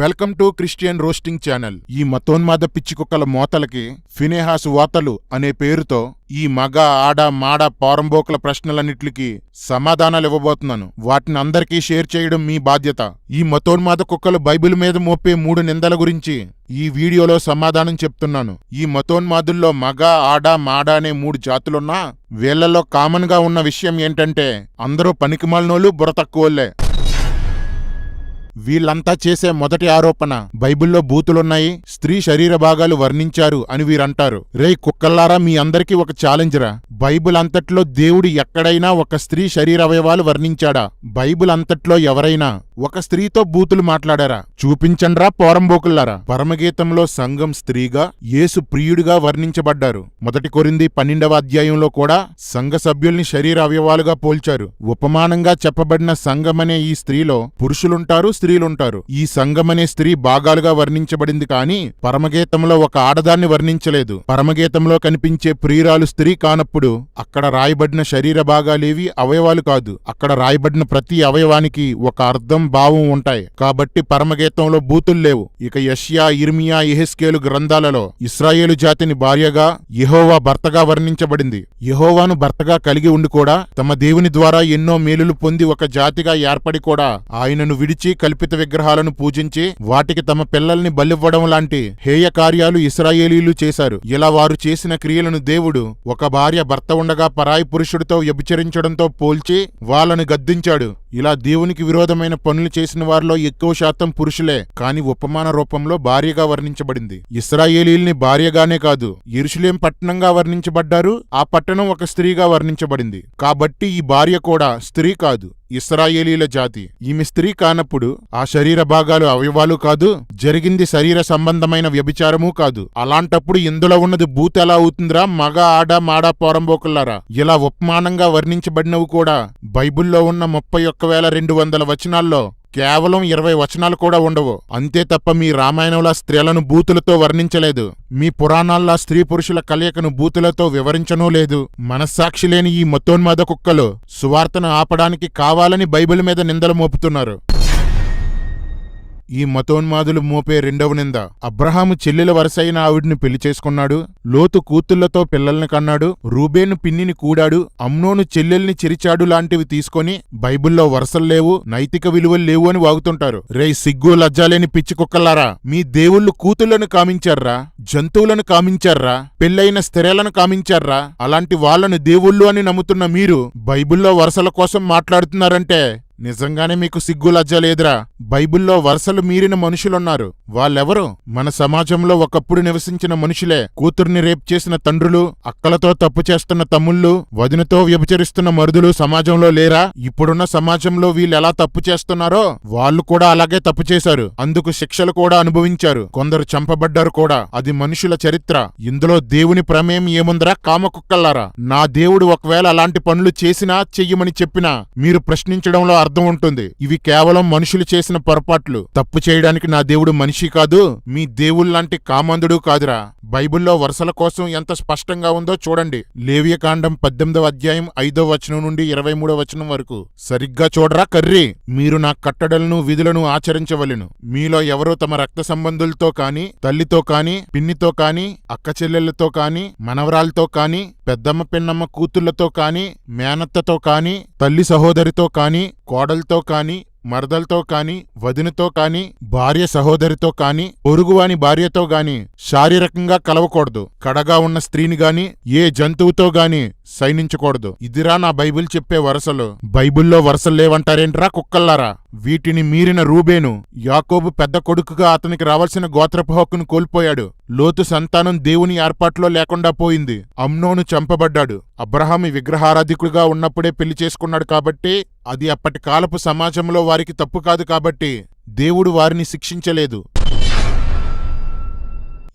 Welcome to Christian roasting channel. ఈ మతోన్మాద పిచ్చి కుక్కల మోతలకి ఫినేహాస్ వాతలు అనే పేరుతో ఈ మగ ఆడ మాడ పారంబోకుల ప్రశ్నలన్నిటికి సమాధానాలు ఇవ్వబోతున్నాను వాటిని అందరికీ షేర్ చేయడం మీ బాధ్యత. ఈ మతోన్మాద కుక్కలు బైబిల్ మీద మోపే మూడు నిందల గురించి ఈ వీడియోలో సమాధానం చెప్తున్నాను. ఈ మతోన్మాదుల్లో మగ ఆడ మాడ అనే మూడు జాతులున్నా వీళ్ళలో కామన్గా ఉన్న విషయం ఏంటంటే అందరూ పనికిమాలినోళ్ళు బుర్ర తక్కువోళ్ళే వీళ్ళంతా చేసే మొదటి ఆరోపణ. బైబిల్లో బూతులున్నాయి స్త్రీ శరీర భాగాలు వర్ణించారు అని వీరంటారు. రేయ్ కుక్కల్లారా మీ అందరికీ ఒక ఛాలెంజ్రా. బైబుల్ బైబిల్ అంతట్లో దేవుడు ఎక్కడైనా ఒక స్త్రీ శరీర అవయవాలు వర్ణించాడా? బైబిల్ అంతట్లో ఎవరైనా ఒక స్త్రీతో బూతులు మాట్లాడారా? చూపించండ్రా పోరంబోకుల్లారా. పరమగీతంలో సంఘం స్త్రీగా యేసు ప్రియుడిగా వర్ణించబడ్డారు. మొదటి కొరింది పన్నెండవ అధ్యాయంలో కూడా సంఘ సభ్యుల్ని శరీర అవయవాలుగా పోల్చారు. ఉపమానంగా చెప్పబడిన సంఘమనే ఈ స్త్రీలో పురుషులుంటారు స్త్రీలుంటారు. ఈ సంఘమనే స్త్రీ భాగాలుగా వర్ణించబడింది కాని పరమగీతంలో ఒక ఆడదాన్ని వర్ణించలేదు. పరమగీతంలో కనిపించే ప్రియురాలు స్త్రీ కానప్పుడు అక్కడ రాయబడిన శరీర భాగాలేవి అవయవాలు కాదు. అక్కడ రాయబడిన ప్రతి అవయవానికి ఒక అర్థం భావం ఉంటాయి. కాబట్టి పరమగీతంలో బూతులు లేవు. ఇక యష్యా ఇర్మియా ఎహెస్కేలు గ్రంథాలలో ఇస్రాయేలు జాతిని భార్యగా యహోవా భర్తగా వర్ణించబడింది. యహోవాను భర్తగా కలిగి ఉండి కూడా తమ దేవుని ద్వారా ఎన్నో మేలులు పొంది ఒక జాతిగా ఏర్పడి కూడా ఆయనను విడిచి కల్పిత విగ్రహాలను పూజించి వాటికి తమ పిల్లల్ని బలివ్వడం లాంటి హేయ కార్యాలు ఇస్రాయేలీలు చేశారు. ఇలా వారు చేసిన క్రియలను దేవుడు ఒక భార్య భర్త ఉండగా పరాయి పురుషుడితో వ్యభిచరించడంతో పోల్చి వాళ్ళను గద్దించాడు. ఇలా దేవునికి విరోధమైన పనులు చేసిన వారిలో ఎక్కువ శాతం పురుషులే కాని ఉపమాన రూపంలో భార్యగా వర్ణించబడింది. ఇస్రాయేలీల్ని భార్యగానే కాదు ఇరుషులేం పట్టణంగా వర్ణించబడ్డారు ఆ పట్టణం ఒక స్త్రీగా వర్ణించబడింది. కాబట్టి ఈ భార్య కూడా స్త్రీ కాదు ఇస్రాయేలీల జాతి. ఈమె స్త్రీ కానప్పుడు ఆ శరీర భాగాలు అవయవాలు కాదు జరిగింది శరీర సంబంధమైన వ్యభిచారమూ కాదు. అలాంటప్పుడు ఇందులో ఉన్నది బూత్ ఎలా అవుతుందిరా? మగ ఆడ మాడ పోరంబోకుల్లారా? ఇలా ఉపమానంగా వర్ణించబడినవి కూడా బైబిల్లో ఉన్న ముప్పై ఒక్క వేల రెండు వందల వచనాల్లో కేవలం ఇరవై వచనాలు కూడా ఉండవు. అంతే తప్ప మీ రామాయణంలా స్త్రీలను బూతులతో వర్ణించలేదు. మీ పురాణాల్లో స్త్రీ పురుషుల కలయికను బూతులతో వివరించనూ లేదు. మనస్సాక్షి లేని ఈ మతోన్మాద కుక్కలు సువార్తను ఆపడానికి కావాలని బైబిల్ మీద నిందలు మోపుతున్నారు. ఈ మతోన్మాదులు మోపే రెండవ నింద. అబ్రహాము చెల్లెల వరసైన ఆవిడ్ని పెళ్ళి చేసుకున్నాడు. లోతు కూతుళ్ళతో పిల్లల్ని కన్నాడు. రూబేను పిన్నిని కూడాడు. అమ్నోను చెల్లెల్ని చిరిచాడు లాంటివి తీసుకొని బైబిల్లో వరసల్లేవు నైతిక విలువలు లేవు అని వాగుతుంటారు. రే సిగ్గు లజ్జాలేని పిచ్చి కుక్కలారా మీ దేవుళ్ళు కూతుళ్ళను కామించారా జంతువులను కామించారా పెళ్ళైన స్థిరలను కామించారా అలాంటి వాళ్ళను దేవుళ్ళు అని నమ్ముతున్న మీరు బైబిల్లో వరసల కోసం మాట్లాడుతున్నారంటే నిజంగానే మీకు సిగ్గు లజ్జ లేదురా? బైబిల్లో వరుసలు మీరిన మనుషులున్నారు. వాళ్ళెవరు? మన సమాజంలో ఒకప్పుడు నివసించిన మనుషులే. కూతుర్ని రేప్ చేసిన తండ్రులు అక్కలతో తప్పు చేస్తున్న తమ్ముళ్ళు వదినతో వ్యభిచరిస్తున్న మరుదులు సమాజంలో లేరా? ఇప్పుడున్న సమాజంలో వీళ్ళెలా తప్పు చేస్తున్నారో? వాళ్ళు కూడా అలాగే తప్పు చేశారు. అందుకు శిక్షలు కూడా అనుభవించారు. కొందరు చంపబడ్డారు కూడా. అది మనుషుల చరిత్ర. ఇందులో దేవుని ప్రమేయం ఏముందరా? కామకుక్కల్లారా? నా దేవుడు ఒకవేళ అలాంటి పనులు చేసినా చెయ్యమని చెప్పినా మీరు ప్రశ్నించడంలో అర్థం ఉంటుంది. ఇవి కేవలం మనుషులు చేసిన పొరపాట్లు. తప్పు చేయడానికి నా దేవుడు మనిషి కాదు. మీ దేవుళ్ళాంటి కామందుడు కాదురా. బైబిల్లో వరుసల కోసం ఎంత స్పష్టంగా ఉందో చూడండి. లేవియకాండం పద్దెనిమిదవ అధ్యాయం ఐదో వచనం నుండి ఇరవై మూడో వచనం వరకు. సరిగ్గా చూడరా కర్రీ? మీరు నా కట్టడలను విధులను ఆచరించవలెను. మీలో ఎవరో తమ రక్త సంబంధులతో కాని తల్లితో కాని పిన్నితో కాని అక్కచెల్లెళ్ళతో కాని మనవరాలతో కాని పెద్దమ్మ పిన్నమ్మ కూతుళ్ళతో కాని మేనత్తతో కాని తల్లి సహోదరితో కాని కోడలతో కాని మరదలతో కాని వదినతో కాని భార్య సహోదరితో కాని పొరుగువాని భార్యతో గాని శారీరకంగా కలవకూడదు. కడగా ఉన్న స్త్రీని గాని ఏ జంతువుతో గాని సైనించకూడదు. ఇదిరా నా బైబిల్ చెప్పే వరసలు. బైబిల్లో వరసలు లేవంటారేంట్రా కుక్కల్లారా? వీటిని మీరిన రూబేను యాకోబు పెద్ద కొడుకుగా అతనికి రావాల్సిన గోత్రపు హక్కును కోల్పోయాడు. లోతు సంతానం దేవుని ఏర్పాట్లో లేకుండా పోయింది. అమ్నోను చంపబడ్డాడు. అబ్రహామి విగ్రహారాధికుడిగా ఉన్నప్పుడే పెళ్ళి చేసుకున్నాడు కాబట్టి అది అప్పటి కాలపు సమాజంలో వారికి తప్పు కాదు కాబట్టి దేవుడు వారిని శిక్షించలేదు.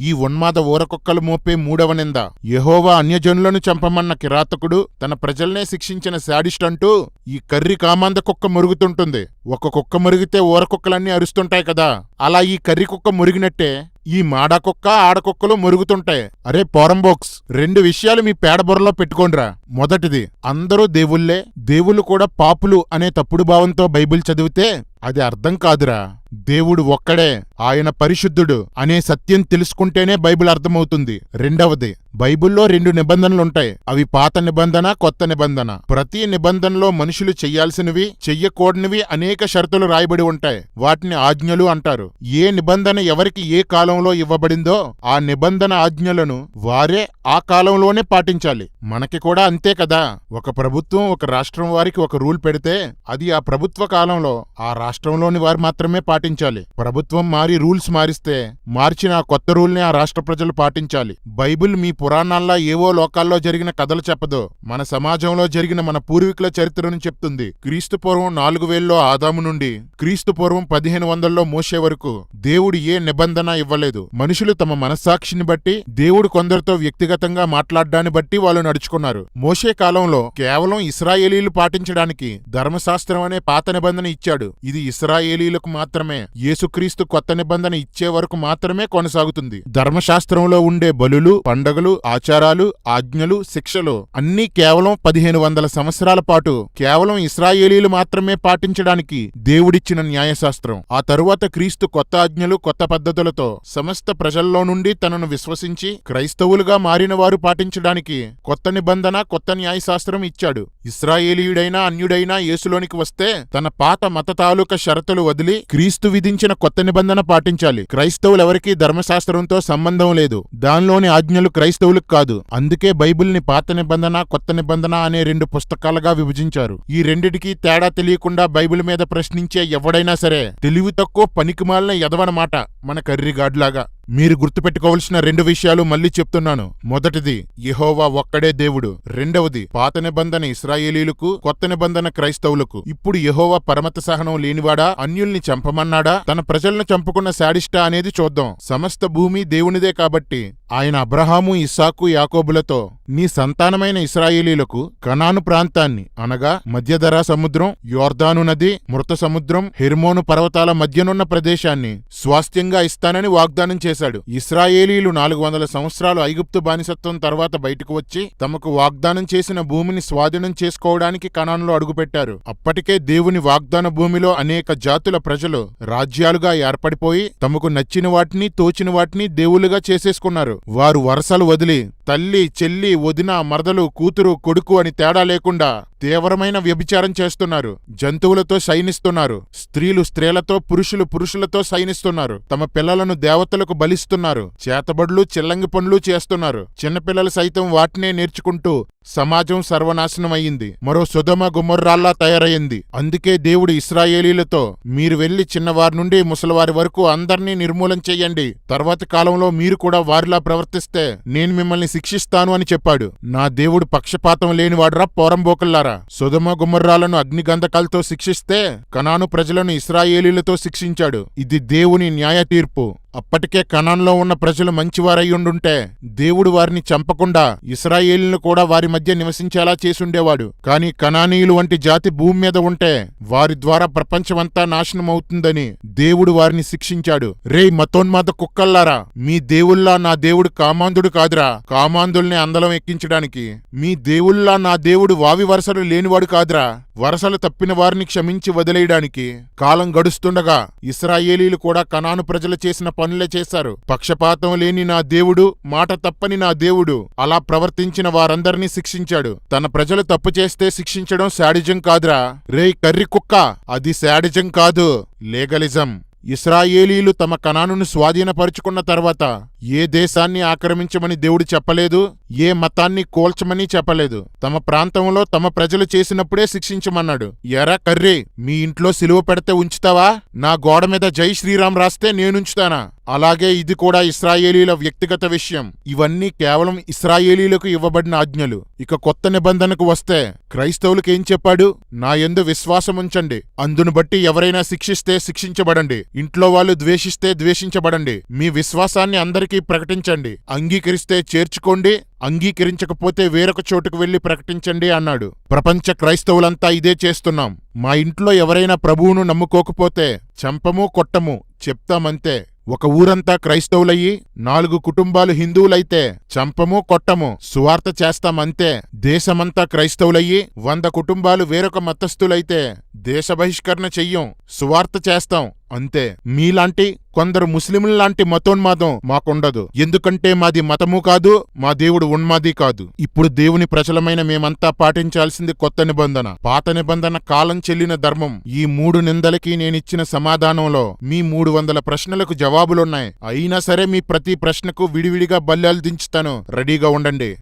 ఈ ఉన్మాద ఊరకొక్కలు మోపే మూడవ నింద. యహోవా అన్యజనులను చంపమన్న కిరాతకుడు తన ప్రజల్నే శిక్షించిన శాడిస్ట్ అంటూ ఈ కర్రి కామాంద కుక్క మురుగుతుంటుంది. ఒక కుక్క మురిగితే ఊరకుక్కలన్నీ అరుస్తుంటాయి కదా. అలా ఈ కర్రి కుక్క మురిగినట్టే ఈ మాడా కుక్క ఆడకుక్కలు మురుగుతుంటాయి. అరే పోరంబోక్స్ రెండు విషయాలు మీ పేడబుర్రలో పెట్టుకోండ్రా. మొదటిది అందరూ దేవుళ్ళే దేవుళ్ళు కూడా పాపులు అనే తప్పుడు భావంతో బైబిల్ చదివితే అది అర్థం కాదురా. దేవుడు ఒక్కడే ఆయన పరిశుద్ధుడు అనే సత్యం తెలుసుకుంటేనే బైబిల్ అర్థమవుతుంది. రెండవది బైబిల్లో రెండు నిబంధనలుంటాయి. అవి పాత నిబంధన కొత్త నిబంధన. ప్రతి నిబంధనలో మనుషులు చెయ్యాల్సినవి చెయ్యకూడనివి అనేక షరతులు రాయబడి ఉంటాయి. వాటిని ఆజ్ఞలు అంటారు. ఏ నిబంధన ఎవరికి ఏ కాలంలో ఇవ్వబడిందో ఆ నిబంధన ఆజ్ఞలను వారే ఆ కాలంలోనే పాటించాలి. మనకి కూడా అంతే కదా. ఒక ప్రభుత్వం ఒక రాష్ట్రం వారికి ఒక రూల్ పెడితే అది ఆ ప్రభుత్వ కాలంలో ఆ రాష్ట్రంలోని వారు మాత్రమే పాటించాలి. ప్రభుత్వం మారి రూల్స్ మారిస్తే మార్చిన కొత్త రూల్ని ఆ రాష్ట్ర ప్రజలు పాటించాలి. బైబిల్ మీ పురాణాల్లో ఏవో లోకాల్లో జరిగిన కథలు చెప్పదు. మన సమాజంలో జరిగిన మన పూర్వీకుల చరిత్రను చెప్తుంది. క్రీస్తు పూర్వం నాలుగు వేల్లో ఆదాము నుండి క్రీస్తు పూర్వం పదిహేను వందల్లో మోసే వరకు దేవుడు ఏ నిబంధన ఇవ్వలేదు. మనుషులు తమ మనస్సాక్షిని బట్టి దేవుడు కొందరితో వ్యక్తిగతంగా మాట్లాడడాన్ని బట్టి వాళ్ళు నడుచుకున్నారు. మోషే కాలంలో కేవలం ఇస్రాయేలీలు పాటించడానికి ధర్మశాస్త్రం అనే పాత నిబంధన ఇచ్చాడు. ఇది ఇస్రాయేలీలకు మాత్రమే. యేసుక్రీస్తు కొత్త నిబంధన ఇచ్చే వరకు మాత్రమే కొనసాగుతుంది. ధర్మశాస్త్రంలో ఉండే బలులు పండగలు ఆచారాలు ఆజ్ఞలు శిక్షలు అన్నీ కేవలం పదిహేను వందల సంవత్సరాల పాటు కేవలం ఇస్రాయేలీలు మాత్రమే పాటించడానికి దేవుడిచ్చిన న్యాయశాస్త్రం. ఆ తరువాత క్రీస్తు కొత్త ఆజ్ఞలు కొత్త పద్ధతులతో సమస్త ప్రజల్లో నుండి తనను విశ్వసించి క్రైస్తవులుగా మారిన వారు పాటించడానికి కొత్త నిబంధన కొత్త న్యాయశాస్త్రం ఇచ్చాడు. ఇస్రాయేలీయుడైనా అన్యుడైనా యేసులోనికి వస్తే తన పాత మత తాలూకా షరతులు వదిలి క్రీస్తు విధించిన కొత్త నిబంధన పాటించాలి. క్రైస్తవులెవరికీ ధర్మశాస్త్రంతో సంబంధం లేదు. దానిలోని ఆజ్ఞలు క్రైస్తవులకు కాదు. అందుకే బైబిల్ని పాత నిబంధన కొత్త నిబంధన అనే రెండు పుస్తకాలుగా విభజించారు. ఈ రెండిటికి తేడా తెలియకుండా బైబిల్ మీద ప్రశ్నించే ఎవడైనా సరే తెలివి తక్కువ పనికిమాలిన ఎదవనమాట మన కర్రిగాడ్లాగా. మీరు గుర్తుపెట్టుకోవలసిన రెండు విషయాలు మళ్ళీ చెప్తున్నాను. మొదటిది యహోవా ఒక్కడే దేవుడు. రెండవది పాత నిబంధన ఇస్రాయేలీలకు కొత్త నిబంధన క్రైస్తవులకు. ఇప్పుడు యహోవా పరమత సహనం లేనివాడా అన్యుల్ని చంపమన్నాడా? తన ప్రజలను చంపుకున్న శాడిస్టా అనేది చూద్దాం. సమస్త భూమి దేవునిదే కాబట్టి. ఆయన అబ్రహాము ఇస్సాకు యాకోబులతో నీ సంతానమైన ఇస్రాయేలీలకు కనాను ప్రాంతాన్ని అనగా మధ్యధరా సముద్రం యోర్దాను నది మృత సముద్రం హెర్మోను పర్వతాల మధ్యనున్న ప్రదేశాన్ని స్వాస్థ్యంగా ఇస్తానని వాగ్దానం చేశాడు. ఇస్రాయేలీలు నాలుగు వందల సంవత్సరాలు ఐగుప్తు బానిసత్వం తర్వాత బయటకు వచ్చి తమకు వాగ్దానం చేసిన భూమిని స్వాధీనం చేసుకోవడానికి కణానులో అడుగుపెట్టారు. అప్పటికే దేవుని వాగ్దాన భూమిలో అనేక జాతుల ప్రజలు రాజ్యాలుగా ఏర్పడిపోయి తమకు నచ్చిన వాటిని తోచిన వాటిని దేవులుగా చేసేసుకున్నారు. వారు వరసలు వదిలి తల్లి చెల్లి వదిన మరదలు కూతురు కొడుకు అని తేడా లేకుండా తీవ్రమైన వ్యభిచారం చేస్తున్నారు. జంతువులతో సైనిస్తున్నారు స్త్రీలు స్త్రీలతో పురుషులు పురుషులతో సైనిస్తున్నారు తమ పిల్లలను దేవతలకు బలిస్తున్నారు. చేతబడులు చిల్లంగి పనులు చేస్తున్నారు. చిన్నపిల్లలు సైతం వాటినే నేర్చుకుంటూ సమాజం సర్వనాశనమయ్యింది. మరో సుధమ గుమ్మర్రాల్లా తయారయ్యింది. అందుకే దేవుడు ఇస్రాయేలీలతో మీరు వెళ్ళి చిన్నవారి నుండి ముసలివారి వరకు అందర్నీ నిర్మూలం చెయ్యండి తర్వాతి కాలంలో మీరు కూడా వారిలా ప్రవర్తిస్తే నేను మిమ్మల్ని శిక్షిస్తాను అని చెప్పాడు. నా దేవుడు పక్షపాతం లేనివాడురా పోరంబోకల్లారా. సుధమ గుమ్మర్రాలను అగ్నిగంధకాలతో శిక్షిస్తే కనాను ప్రజలను ఇస్రాయేలీలతో శిక్షించాడు. ఇది దేవుని న్యాయ తీర్పు అప్పటికే కణంలో ఉన్న ప్రజలు మంచివారయ్యుండుంటే దేవుడు వారిని చంపకుండా ఇస్రాయేలును కూడా వారి మధ్య నివసించేలా చేసుండేవాడు. కాని కణానీయులు వంటి జాతి భూమి మీద ఉంటే వారి ద్వారా ప్రపంచమంతా నాశనమవుతుందని దేవుడు వారిని శిక్షించాడు. రేయ్ మతోన్మాద కుక్కల్లారా మీ దేవుల్లా నా దేవుడు కామాంధుడు కాదురా. కామాంధుల్ని అందలం ఎక్కించడానికి మీ దేవుల్లా నా దేవుడు వావి వరసలు లేనివాడు కాదురా. వరసలు తప్పిన వారిని క్షమించి వదిలేయడానికి కాలం గడుస్తుండగా ఇస్రాయేలీలు కూడా కణాను ప్రజలు చేసిన పనులే చేశారు. పక్షపాతం లేని నా దేవుడు మాట తప్పని నా దేవుడు. అలా ప్రవర్తించిన వారందరినీ శిక్షించాడు. తన ప్రజలు తప్పు చేస్తే శిక్షించడం శాడిజం కాదురా. రేయ్ కర్రి కుక్క అది శాడిజం కాదు. లీగలిజం. ఇస్రాయేలీలు తమ కణాను స్వాధీనపరుచుకున్న తర్వాత ఏ దేశాన్ని ఆక్రమించమని దేవుడు చెప్పలేదు? ఏ మతాన్ని కోల్చమని చెప్పలేదు. తమ ప్రాంతంలో తమ ప్రజలు చేసినప్పుడే శిక్షించమన్నాడు. ఎరా కర్రీ మీ ఇంట్లో సిలువ పెడితే ఉంచుతావా? నా గోడ మీద జై శ్రీరామ్ రాస్తే నేనుంచుతానా? అలాగే ఇది కూడా ఇస్రాయేలీల వ్యక్తిగత విషయం. ఇవన్నీ కేవలం ఇస్రాయేలీలకు ఇవ్వబడిన ఆజ్ఞలు. ఇక కొత్త నిబంధనకు వస్తే క్రైస్తవులకు ఏం చెప్పాడు? నా ఎందు విశ్వాసముంచండి అందును బట్టి ఎవరైనా శిక్షిస్తే శిక్షించబడండి. ఇంట్లో వాళ్ళు ద్వేషిస్తే ద్వేషించబడండి. మీ విశ్వాసాన్ని అందరికీ ప్రకటించండి. అంగీకరిస్తే చేర్చుకోండి. అంగీకరించకపోతే వేరొక చోటుకు వెళ్ళి ప్రకటించండి అన్నాడు. ప్రపంచ క్రైస్తవులంతా ఇదే చేస్తున్నాం. మా ఇంట్లో ఎవరైనా ప్రభువును నమ్ముకోకపోతే చంపము కొట్టము చెప్తామంతే. ఒక ఊరంతా క్రైస్తవులయ్యి నాలుగు కుటుంబాలు హిందువులైతే చంపము కొట్టము సువార్త చేస్తామంతే. దేశమంతా క్రైస్తవులయ్యి వంద కుటుంబాలు వేరొక మతస్థులైతే దేశ బహిష్కరణ చెయ్యం సువార్త చేస్తాం. అంతే. మీలాంటి కొందరు ముస్లింల లాంటి మతోన్మాదం మాకుండదు. ఎందుకంటే మాది మతము కాదు మా దేవుడు ఉన్మాది కాదు. ఇప్పుడు దేవుని ప్రజలమైన మేమంతా పాటించాల్సింది కొత్త నిబంధన. పాత నిబంధన కాలం చెల్లిన ధర్మం. ఈ మూడు నిందలకి నేనిచ్చిన సమాధానంలో మీ మూడు వందల ప్రశ్నలకు జవాబులున్నాయి. అయినా సరే మీ ప్రతి ప్రశ్నకు విడివిడిగా బల్యాలు దించుతాను. రెడీగా ఉండండి.